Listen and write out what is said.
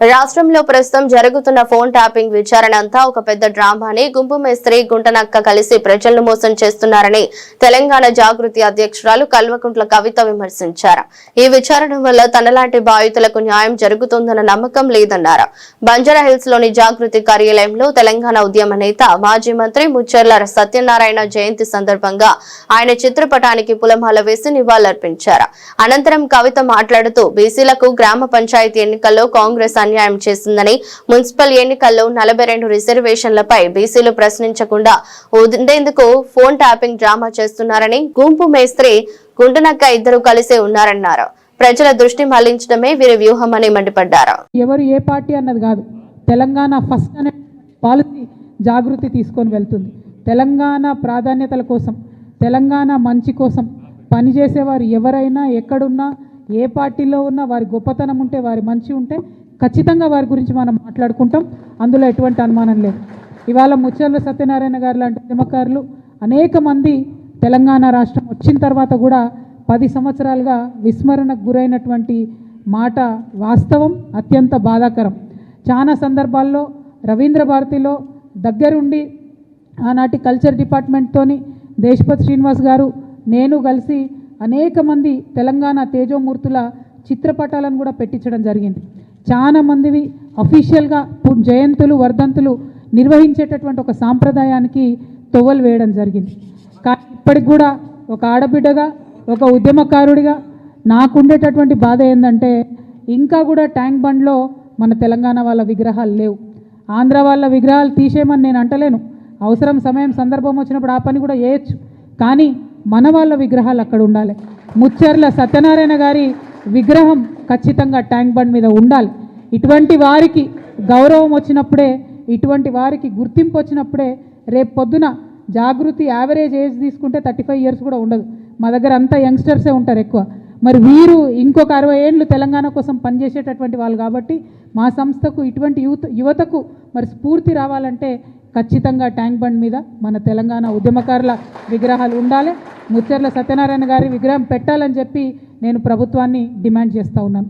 రాష్ట్రంలో ప్రస్తుతం జరుగుతున్న ఫోన్ ట్యాపింగ్ విచారణ అంతా ఒక పెద్ద డ్రామాని. గుంపు మేస్త్రి గుంటనక్క కలిసి ప్రజలను మోసం చేస్తున్నారని తెలంగాణ జాగృతి అధ్యక్షురాలు కల్వకుంట్ల కవిత విమర్శించారు. ఈ విచారణ వల్ల తనలాంటి బాధితులకు న్యాయం జరుగుతుందన్న నమ్మకం లేదన్నారు. బంజారా హిల్స్లోని జాగృతి కార్యాలయంలో తెలంగాణ ఉద్యమ నేత మాజీ మంత్రి ముచ్చర్ల సత్యనారాయణ జయంతి సందర్భంగా ఆయన చిత్రపటానికి పులమాల వేసి నివాళులర్పించారు. అనంతరం కవిత మాట్లాడుతూ బీసీలకు గ్రామ పంచాయతీ ఎన్నికల్లో కాంగ్రెస్ అన్యాయం చేసిందని మున్సిపల్ ఎన్నికల్లో నలభై రెండు రిజర్వేషన్లపై బీసీలు ప్రశ్నించకుండా ఉండేందుకు ఫోన్ ట్యాపింగ్ డ్రామా చేస్తున్నారని గుంపు మేస్త్రి గుండునక్క ఇద్దరు కలిసే ఉన్నారన్నారు. ప్రజల దృష్టి మళ్ళించడమే వీరి వ్యూహమని మండిపడ్డారు. ఎవరు ఏ పార్టీ అన్నది కాదు. తెలంగాణ ఫస్ట్ అనే పాలసీ జాగృతి తీసుకొని వెళ్తుంది. తెలంగాణ ప్రాధాన్యతల కోసం తెలంగాణ మంచి కోసం పనిచేసేవారు ఎవరైనా ఎక్కడున్నా ఏ పార్టీలో ఉన్నా వారి గొప్పతనం ఉంటే వారి మంచి ఉంటే ఖచ్చితంగా వారి గురించి మనం మాట్లాడుకుంటాం. అందులో ఎటువంటి అనుమానం లేదు. ఇవాళ ముచ్చర్ల సత్యనారాయణ గారు లాంటి ఉద్యమకారులు అనేక మంది తెలంగాణ రాష్ట్రం వచ్చిన తర్వాత కూడా పది సంవత్సరాలుగా విస్మరణకు గురైనటువంటి మాట వాస్తవం అత్యంత బాధాకరం. చాలా సందర్భాల్లో రవీంద్ర భారతిలో దగ్గరుండి ఆనాటి కల్చర్ డిపార్ట్మెంట్తోని దేశపతి శ్రీనివాస్ గారు నేను కలిసి అనేక మంది తెలంగాణ తేజోమూర్తుల చిత్రపటాలను కూడా పెట్టించడం జరిగింది. చాలా మందివి అఫీషియల్గా జయంతులు వర్ధంతులు నిర్వహించేటటువంటి ఒక సాంప్రదాయానికి తొవ్వలు వేయడం జరిగింది. కానీ ఇప్పటికి కూడా ఒక ఆడబిడ్డగా ఒక ఉద్యమకారుడిగా నాకుండేటటువంటి బాధ ఏంటంటే ఇంకా కూడా ట్యాంక్ బండ్లో మన తెలంగాణ వాళ్ళ విగ్రహాలు లేవు. ఆంధ్ర వాళ్ళ విగ్రహాలు తీసేయమని నేను అంటలేను. అవసరం సమయం సందర్భం వచ్చినప్పుడు ఆ పని కూడా చేయొచ్చు. కానీ మన వాళ్ళ విగ్రహాలు అక్కడ ఉండాలి. ముచ్చర్ల సత్యనారాయణ గారి విగ్రహం ఖచ్చితంగా ట్యాంక్ బండ్ మీద ఉండాలి. ఇటువంటి వారికి గౌరవం వచ్చినప్పుడే ఇటువంటి వారికి గుర్తింపు వచ్చినప్పుడే రేపు పొద్దున జాగృతి యావరేజ్ ఏజ్ తీసుకుంటే థర్టీ ఫైవ్ ఇయర్స్ కూడా ఉండదు. మా దగ్గర అంతా యంగ్స్టర్సే ఉంటారు ఎక్కువ. మరి వీరు ఇంకొక అరవై ఏళ్ళు తెలంగాణ కోసం పనిచేసేటటువంటి వాళ్ళు కాబట్టి మా సంస్థకు ఇటువంటి యువత యువతకు మరి స్ఫూర్తి రావాలంటే ఖచ్చితంగా ట్యాంక్ బండ్ మీద మన తెలంగాణ ఉద్యమకారుల విగ్రహాలు ఉండాలి. ముచ్చర్ల సత్యనారాయణ గారి విగ్రహం పెట్టాలని చెప్పి నేను ప్రభుత్వాన్ని డిమాండ్ చేస్తూ ఉన్నాను.